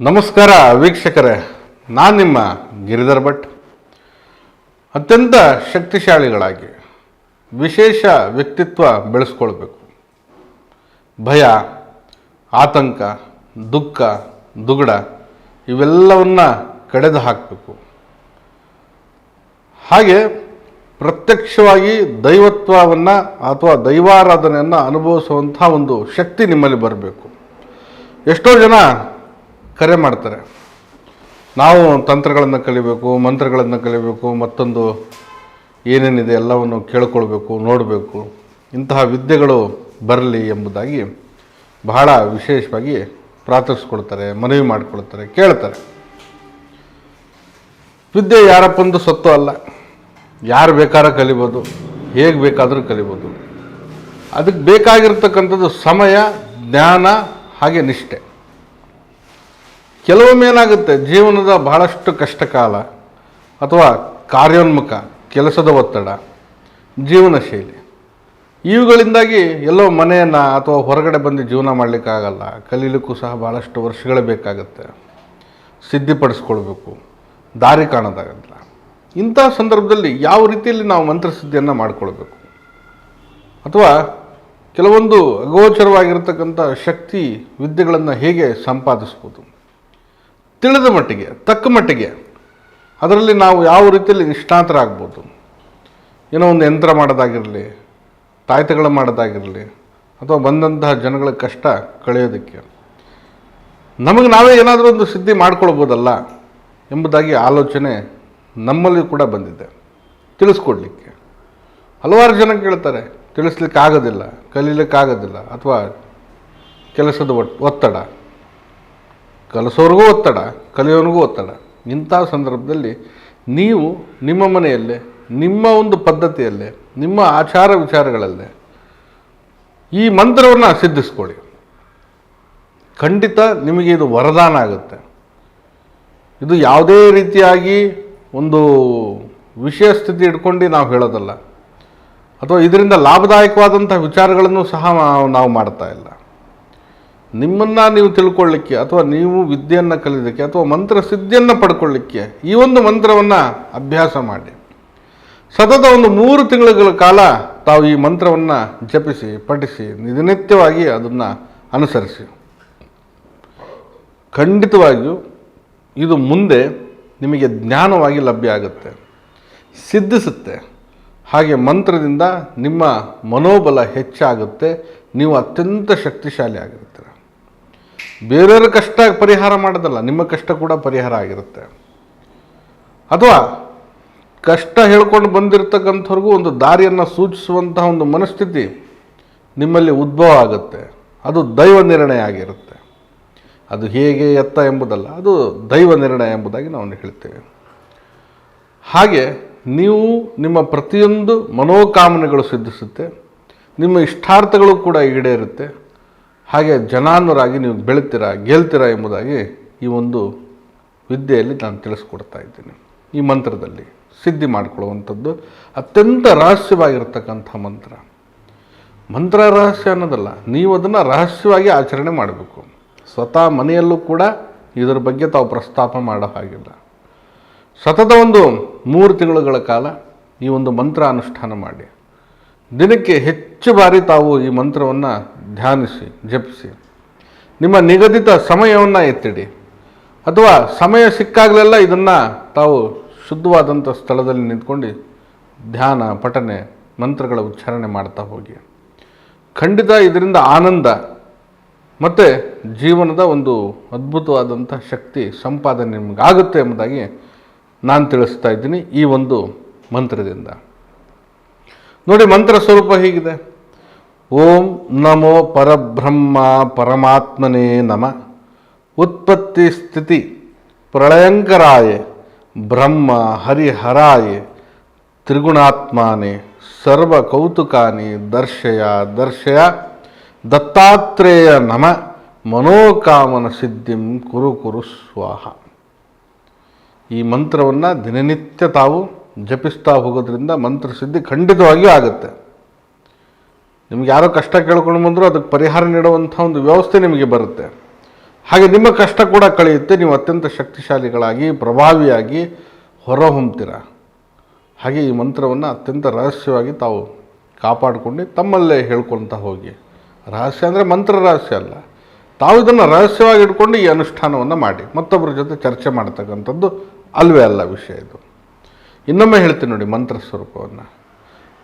ನಮಸ್ಕಾರ ವೀಕ್ಷಕರೇ, ನಾನು ನಿಮ್ಮ ಗಿರಿಧರ್ ಭಟ್. ಅತ್ಯಂತ ಶಕ್ತಿಶಾಲಿಗಳಾಗಿ, ವಿಶೇಷ ವ್ಯಕ್ತಿತ್ವ ಬೆಳೆಸ್ಕೊಳ್ಬೇಕು. ಭಯ, ಆತಂಕ, ದುಃಖ, ದುಗಡ, ಇವೆಲ್ಲವನ್ನ ಕಡೆದು ಹಾಕಬೇಕು. ಹಾಗೆ ಪ್ರತ್ಯಕ್ಷವಾಗಿ ದೈವತ್ವವನ್ನು ಅಥವಾ ದೈವಾರಾಧನೆಯನ್ನು ಅನುಭವಿಸುವಂಥ ಒಂದು ಶಕ್ತಿ ನಿಮ್ಮಲ್ಲಿ ಬರಬೇಕು. ಎಷ್ಟೋ ಜನ ಕರೆ ಮಾಡ್ತಾರೆ. ನಾವು ತಂತ್ರಗಳನ್ನು ಕಲಿಬೇಕು, ಮಂತ್ರಗಳನ್ನು ಕಲಿಬೇಕು, ಮತ್ತೊಂದು ಏನೇನಿದೆ ಎಲ್ಲವನ್ನು ಕೇಳ್ಕೊಳ್ಬೇಕು, ನೋಡಬೇಕು. ಇಂತಹ ವಿದ್ಯೆಗಳು ಬರಲಿ ಎಂಬುದಾಗಿ ಬಹಳ ವಿಶೇಷವಾಗಿ ಪ್ರಾರ್ಥಿಸ್ಕೊಳ್ತಾರೆ, ಮನವಿ ಮಾಡಿಕೊಳ್ತಾರೆ, ಕೇಳ್ತಾರೆ. ವಿದ್ಯೆ ಯಾರಪ್ಪಂದು ಸತ್ತು ಅಲ್ಲ. ಯಾರು ಬೇಕಾದ್ರೆ ಕಲಿಬೋದು, ಹೇಗೆ ಬೇಕಾದರೂ ಕಲಿಬೋದು. ಅದಕ್ಕೆ ಬೇಕಾಗಿರ್ತಕ್ಕಂಥದ್ದು ಸಮಯ, ಜ್ಞಾನ, ಹಾಗೆ ನಿಷ್ಠೆ. ಕೆಲವೊಮ್ಮೆ ಏನಾಗುತ್ತೆ, ಜೀವನದ ಬಹಳಷ್ಟು ಕಷ್ಟಕಾಲ ಅಥವಾ ಕಾರ್ಯೋನ್ಮುಖ ಕೆಲಸದ ಒತ್ತಡ, ಜೀವನ ಶೈಲಿ, ಇವುಗಳಿಂದಾಗಿ ಎಲ್ಲೋ ಮನೆಯನ್ನು ಅಥವಾ ಹೊರಗಡೆ ಬಂದು ಜೀವನ ಮಾಡಲಿಕ್ಕಾಗಲ್ಲ. ಕಲೀಲಿಕ್ಕೂ ಸಹ ಭಾಳಷ್ಟು ವರ್ಷಗಳೇ ಬೇಕಾಗುತ್ತೆ. ಸಿದ್ಧಿಪಡಿಸ್ಕೊಳ್ಬೇಕು ದಾರಿ ಕಾಣೋದಾಗಲ್ಲ. ಇಂಥ ಸಂದರ್ಭದಲ್ಲಿ ಯಾವ ರೀತಿಯಲ್ಲಿ ನಾವು ಮಂತ್ರಸಿದ್ಧಿಯನ್ನು ಮಾಡಿಕೊಳ್ಬೇಕು? ಅಥವಾ ಕೆಲವೊಂದು ಅಗೋಚರವಾಗಿರ್ತಕ್ಕಂಥ ಶಕ್ತಿ ವಿದ್ಯೆಗಳನ್ನು ಹೇಗೆ ಸಂಪಾದಿಸ್ಬೋದು? ತಿಳಿದ ಮಟ್ಟಿಗೆ, ತಕ್ಕ ಮಟ್ಟಿಗೆ ಅದರಲ್ಲಿ ನಾವು ಯಾವ ರೀತಿಯಲ್ಲಿ ನಿಷ್ಣಾತರಾಗ್ಬೋದು? ಏನೋ ಒಂದು ಯಂತ್ರ ಮಾಡೋದಾಗಿರಲಿ, ತಾಯ್ತಗಳು ಮಾಡೋದಾಗಿರಲಿ, ಅಥವಾ ಬಂದಂತಹ ಜನಗಳ ಕಷ್ಟ ಕಳೆಯೋದಕ್ಕೆ. ನಮಗೆ ನಾವೇ ಏನಾದರೂ ಒಂದು ಸಿದ್ಧಿ ಮಾಡ್ಕೊಳ್ಬೋದಲ್ಲ ಎಂಬುದಾಗಿ ಆಲೋಚನೆ ನಮ್ಮಲ್ಲಿ ಕೂಡ ಬಂದಿದೆ. ತಿಳಿಸ್ಕೊಡ್ಲಿಕ್ಕೆ. ಹಲವಾರು ಜನ ಕೇಳ್ತಾರೆ ತಿಳಿಸ್ಲಿಕ್ಕೆ ಆಗೋದಿಲ್ಲ ಕಲೀಲಿಕ್ಕಾಗೋದಿಲ್ಲ, ಅಥವಾ ಕೆಲಸದ ಒತ್ತಡ. ಕಲಿಸೋರಿಗೂ ಒತ್ತಡ, ಕಲಿಯೋನಿಗೂ ಒತ್ತಡ. ಇಂಥ ಸಂದರ್ಭದಲ್ಲಿ ನೀವು ನಿಮ್ಮ ಮನೆಯಲ್ಲೇ, ನಿಮ್ಮ ಒಂದು ಪದ್ಧತಿಯಲ್ಲೇ, ನಿಮ್ಮ ಆಚಾರ ವಿಚಾರಗಳಲ್ಲೇ ಈ ಮಂತ್ರವನ್ನು ಸಿದ್ಧಿಸ್ಕೊಳ್ಳಿ. ಖಂಡಿತ ನಿಮಗೆ ಇದು ವರದಾನ ಆಗುತ್ತೆ. ಇದು ಯಾವುದೇ ರೀತಿಯಾಗಿ ಒಂದು ವಿಷಯ ಸ್ಥಿತಿ ಇಟ್ಕೊಂಡು ನಾವು ಹೇಳೋದಲ್ಲ. ಅಥವಾ ಇದರಿಂದ ಲಾಭದಾಯಕವಾದಂಥ ವಿಚಾರಗಳನ್ನು ಸಹ ನಾವು- ಮಾಡ್ತಾ ಇಲ್ಲ. ನಿಮ್ಮನ್ನು ನೀವು ತಿಳ್ಕೊಳ್ಳಿಕ್ಕೆ ಅಥವಾ ನೀವು ವಿದ್ಯೆಯನ್ನು ಕಲಿಯೋದಕ್ಕೆ ಅಥವಾ ಮಂತ್ರ ಸಿದ್ಧಿಯನ್ನು ಪಡ್ಕೊಳ್ಳಿಕ್ಕೆ ಈ ಒಂದು ಮಂತ್ರವನ್ನು ಅಭ್ಯಾಸ ಮಾಡಿ. ಸತತ ಒಂದು ಮೂರು ತಿಂಗಳ ಕಾಲ ತಾವು ಈ ಮಂತ್ರವನ್ನು ಜಪಿಸಿ, ಪಠಿಸಿ ದಿನನಿತ್ಯವಾಗಿ ಅದನ್ನು ಅನುಸರಿಸಿ. ಖಂಡಿತವಾಗಿಯೂ ಇದು ಮುಂದೆ ನಿಮಗೆ ಜ್ಞಾನವಾಗಿ ಲಭ್ಯ ಆಗುತ್ತೆ. ಸಿದ್ಧಿಸುತ್ತೆ. ಹಾಗೆ ಮಂತ್ರದಿಂದ ನಿಮ್ಮ ಮನೋಬಲ ಹೆಚ್ಚಾಗುತ್ತೆ. ನೀವು ಅತ್ಯಂತ ಶಕ್ತಿಶಾಲಿ ಆಗಿರ್ತೀರ ಬೇರೆಯವರ ಕಷ್ಟ ಪರಿಹಾರ ಮಾಡೋದಲ್ಲ, ನಿಮ್ಮ ಕಷ್ಟ ಕೂಡ ಪರಿಹಾರ ಆಗಿರುತ್ತೆ. ಅಥವಾ ಕಷ್ಟ ಹೇಳ್ಕೊಂಡು ಬಂದಿರತಕ್ಕಂಥವ್ರಿಗೂ ಒಂದು ದಾರಿಯನ್ನು ಸೂಚಿಸುವಂತಹ ಒಂದು ಮನಸ್ಥಿತಿ ನಿಮ್ಮಲ್ಲಿ ಉದ್ಭವ ಆಗುತ್ತೆ. ಅದು ದೈವ ನಿರ್ಣಯ ಆಗಿರುತ್ತೆ. ಅದು ಹೇಗೆ ಎತ್ತ ಎಂಬುದಲ್ಲ, ಅದು ದೈವ ನಿರ್ಣಯ ಎಂಬುದಾಗಿ ನಾವು ಹೇಳ್ತೇವೆ. ಹಾಗೆ ನೀವು ನಿಮ್ಮ ಪ್ರತಿಯೊಂದು ಮನೋಕಾಮನೆಗಳು ಸಿದ್ಧಿಸುತ್ತೆ. ನಿಮ್ಮ ಇಷ್ಟಾರ್ಥಗಳು ಕೂಡ ಈಡೇರುತ್ತೆ. ಹಾಗೆ ಜನಾನುರಾಗಿ ನೀವು ಬೆಳಿತೀರಾ, ಗೆಲ್ತೀರಾ ಎಂಬುದಾಗಿ ಈ ಒಂದು ವಿದ್ಯೆಯಲ್ಲಿ ನಾನು ತಿಳಿಸ್ಕೊಡ್ತಾ ಇದ್ದೀನಿ. ಈ ಮಂತ್ರದಲ್ಲಿ ಸಿದ್ಧಿ ಮಾಡಿಕೊಳ್ಳುವಂಥದ್ದು ಅತ್ಯಂತ ರಹಸ್ಯವಾಗಿರ್ತಕ್ಕಂಥ ಮಂತ್ರ. ಮಂತ್ರ ರಹಸ್ಯ ಅನ್ನೋದಲ್ಲ, ನೀವು ಅದನ್ನು ರಹಸ್ಯವಾಗಿ ಆಚರಣೆ ಮಾಡಬೇಕು. ಸ್ವತಃ ಮನೆಯಲ್ಲೂ ಕೂಡ ಇದರ ಬಗ್ಗೆ ತಾವು ಪ್ರಸ್ತಾಪ ಮಾಡೋ ಹಾಗಿಲ್ಲ. ಸತತ ಒಂದು ಮೂರು ತಿಂಗಳುಗಳ ಕಾಲ ಈ ಒಂದು ಮಂತ್ರ ಅನುಷ್ಠಾನ ಮಾಡಿ. ದಿನಕ್ಕೆ ಹೆಚ್ಚು ಬಾರಿ ತಾವು ಈ ಮಂತ್ರವನ್ನು ಧ್ಯಾನಿಸಿ, ಜಪಿಸಿ. ನಿಮ್ಮ ನಿಗದಿತ ಸಮಯವನ್ನು ಎತ್ತಿಡಿ. ಅಥವಾ ಸಮಯ ಸಿಕ್ಕಾಗಲೆಲ್ಲ ಇದನ್ನು ತಾವು ಶುದ್ಧವಾದಂಥ ಸ್ಥಳದಲ್ಲಿ ನಿಂತ್ಕೊಂಡು ಧ್ಯಾನ, ಪಠನೆ, ಮಂತ್ರಗಳ ಉಚ್ಚಾರಣೆ ಮಾಡ್ತಾ ಹೋಗಿ. ಖಂಡಿತ ಇದರಿಂದ ಆನಂದ ಮತ್ತು ಜೀವನದ ಒಂದು ಅದ್ಭುತವಾದಂಥ ಶಕ್ತಿ ಸಂಪಾದನೆ ನಿಮಗಾಗುತ್ತೆ ಎಂಬುದಾಗಿ ನಾನು ತಿಳಿಸ್ತಾ ಇದ್ದೀನಿ ಈ ಒಂದು ಮಂತ್ರದಿಂದ. ನೋಡಿ, ಮಂತ್ರ ಸ್ವರೂಪ ಹೀಗಿದೆ. ಓಂ ನಮೋ ಪರಬ್ರಹ್ಮ ಪರಮಾತ್ಮನೇ ನಮ. ಉತ್ಪತ್ತಿ ಸ್ಥಿತಿ ಪ್ರಳಯಂಕರಾಯ, ಬ್ರಹ್ಮ ಹರಿಹರಾಯ, ತ್ರಿಗುಣಾತ್ಮಾನೆ, ಸರ್ವ ಕೌತುಕಾನಿ, ದರ್ಶಯ ದರ್ಶಯ, ದತ್ತಾತ್ರೇಯ ನಮ, ಮನೋಕಾಮನ ಸಿದ್ಧಿಂ ಕುರು ಕುರು ಸ್ವಾಹ. ಈ ಮಂತ್ರವನ್ನು ದಿನನಿತ್ಯ ತಾವು ಜಪಿಸ್ತಾ ಹೋಗೋದ್ರಿಂದ ಮಂತ್ರ ಸಿದ್ಧಿ ಖಂಡಿತವಾಗಿಯೂ ಆಗುತ್ತೆ. ನಿಮ್ಗೆ ಯಾರೋ ಕಷ್ಟ ಕೇಳ್ಕೊಂಡು ಬಂದರೂ ಅದಕ್ಕೆ ಪರಿಹಾರ ನೀಡುವಂಥ ಒಂದು ವ್ಯವಸ್ಥೆ ನಿಮಗೆ ಬರುತ್ತೆ. ಹಾಗೆ ನಿಮ್ಮ ಕಷ್ಟ ಕೂಡ ಕಳೆಯುತ್ತೆ, ನೀವು ಅತ್ಯಂತ ಶಕ್ತಿಶಾಲಿಗಳಾಗಿ, ಪ್ರಭಾವಿಯಾಗಿ ಹೊರಹೊಮ್ತೀರ? ಹಾಗೆ ಈ ಮಂತ್ರವನ್ನು ಅತ್ಯಂತ ರಹಸ್ಯವಾಗಿ ತಾವು ಕಾಪಾಡಿಕೊಂಡು ತಮ್ಮಲ್ಲೇ ಹೇಳ್ಕೊಳ್ತಾ ಹೋಗಿ. ರಹಸ್ಯ ಅಂದರೆ ಮಂತ್ರ ರಹಸ್ಯ ಅಲ್ಲ. ತಾವು ಇದನ್ನು ರಹಸ್ಯವಾಗಿ ಇಟ್ಕೊಂಡು ಈ ಅನುಷ್ಠಾನವನ್ನು ಮಾಡಿ. ಮತ್ತೊಬ್ಬರ ಜೊತೆ ಚರ್ಚೆ ಮಾಡ್ತಕ್ಕಂಥದ್ದು ಅಲ್ವೇ ಅಲ್ಲ ವಿಷಯ ಇದು. ಇನ್ನೊಮ್ಮೆ ಹೇಳ್ತೀನಿ ನೋಡಿ ಮಂತ್ರ ಸ್ವರೂಪವನ್ನು.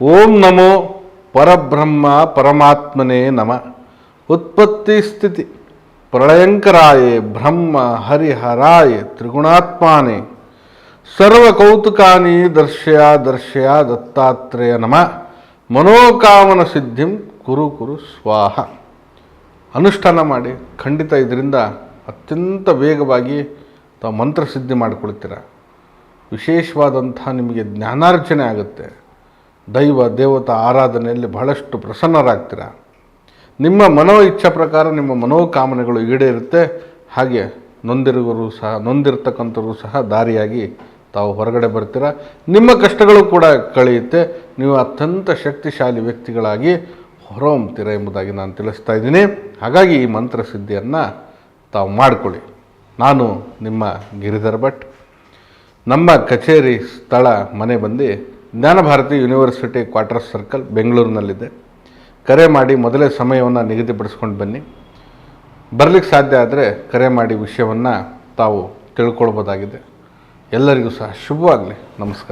ಓಂ ನಮೋ ಪರಬ್ರಹ್ಮ ಪರಮಾತ್ಮನೇ ನಮ. ಉತ್ಪತ್ತಿ ಸ್ಥಿತಿ. ಪ್ರಳಯಂಕರಾಯೇ ಬ್ರಹ್ಮ ಹರಿಹರಾಯ ತ್ರಿಗುಣಾತ್ಮಾನೇ. ಸರ್ವಕೌತುಕಾನಿ ದರ್ಶಯ ದರ್ಶಯ ದತ್ತಾತ್ರೇಯ ನಮ. ಮನೋಕಾಮನ ಸಿದ್ಧಿಂ ಕುರು ಕುರು ಸ್ವಾಹ. ಅನುಷ್ಠಾನ ಮಾಡಿ ಖಂಡಿತ ಇದರಿಂದ ಅತ್ಯಂತ ವೇಗವಾಗಿ ತಾವು ಮಂತ್ರಸಿದ್ಧಿ ಮಾಡಿಕೊಳ್ತೀರ. ವಿಶೇಷವಾದಂಥ ನಿಮಗೆ ಜ್ಞಾನಾರ್ಜನೆ ಆಗುತ್ತೆ. ದೈವ ದೇವತಾ ಆರಾಧನೆಯಲ್ಲಿ ಬಹಳಷ್ಟು ಪ್ರಸನ್ನರಾಗ್ತೀರ? ನಿಮ್ಮ ಮನೋ ಇಚ್ಛೆ ಪ್ರಕಾರ ನಿಮ್ಮ ಮನೋಕಾಮನೆಗಳು ಈಡೇರುತ್ತೆ. ಹಾಗೆ ನೊಂದಿರುವರು ಸಹ, ನೊಂದಿರ್ತಕ್ಕಂಥವ್ರು ಸಹ ದಾರಿಯಾಗಿ ತಾವು ಹೊರಗಡೆ ಬರ್ತೀರ? ನಿಮ್ಮ ಕಷ್ಟಗಳು ಕೂಡ ಕಳೆಯುತ್ತೆ. ನೀವು ಅತ್ಯಂತ ಶಕ್ತಿಶಾಲಿ ವ್ಯಕ್ತಿಗಳಾಗಿ ಹೊರಹೊಮ್ತೀರ ಎಂಬುದಾಗಿ ನಾನು ತಿಳಿಸ್ತಾ ಇದ್ದೀನಿ. ಹಾಗಾಗಿ ಈ ಮಂತ್ರ ಸಿದ್ಧಿಯನ್ನು ತಾವು ಮಾಡಿಕೊಳ್ಳಿ. ನಾನು ನಿಮ್ಮ ಗಿರಿಧರ್ ಭಟ್. ನಮ್ಮ ಕಚೇರಿ ಸ್ಥಳ ಮನೆ ಬಂದು ಜ್ಞಾನಭಾರತಿ ಯೂನಿವರ್ಸಿಟಿ ಕ್ವಾರ್ಟರ್ ಸರ್ಕಲ್ ಬೆಂಗಳೂರಿನಲ್ಲಿದೆ. ಕರೆ ಮಾಡಿ ಮೊದಲೇ ಸಮಯವನ್ನು ನಿಗದಿಪಡಿಸ್ಕೊಂಡು ಬನ್ನಿ. ಬರಲಿಕ್ಕೆ ಸಾಧ್ಯ ಆದರೆ ಕರೆ ಮಾಡಿ ವಿಷಯವನ್ನು ತಾವು ತಿಳ್ಕೊಳ್ಬೋದಾಗಿದೆ. ಎಲ್ಲರಿಗೂ ಸಹ ಶುಭವಾಗಲಿ. ನಮಸ್ಕಾರ.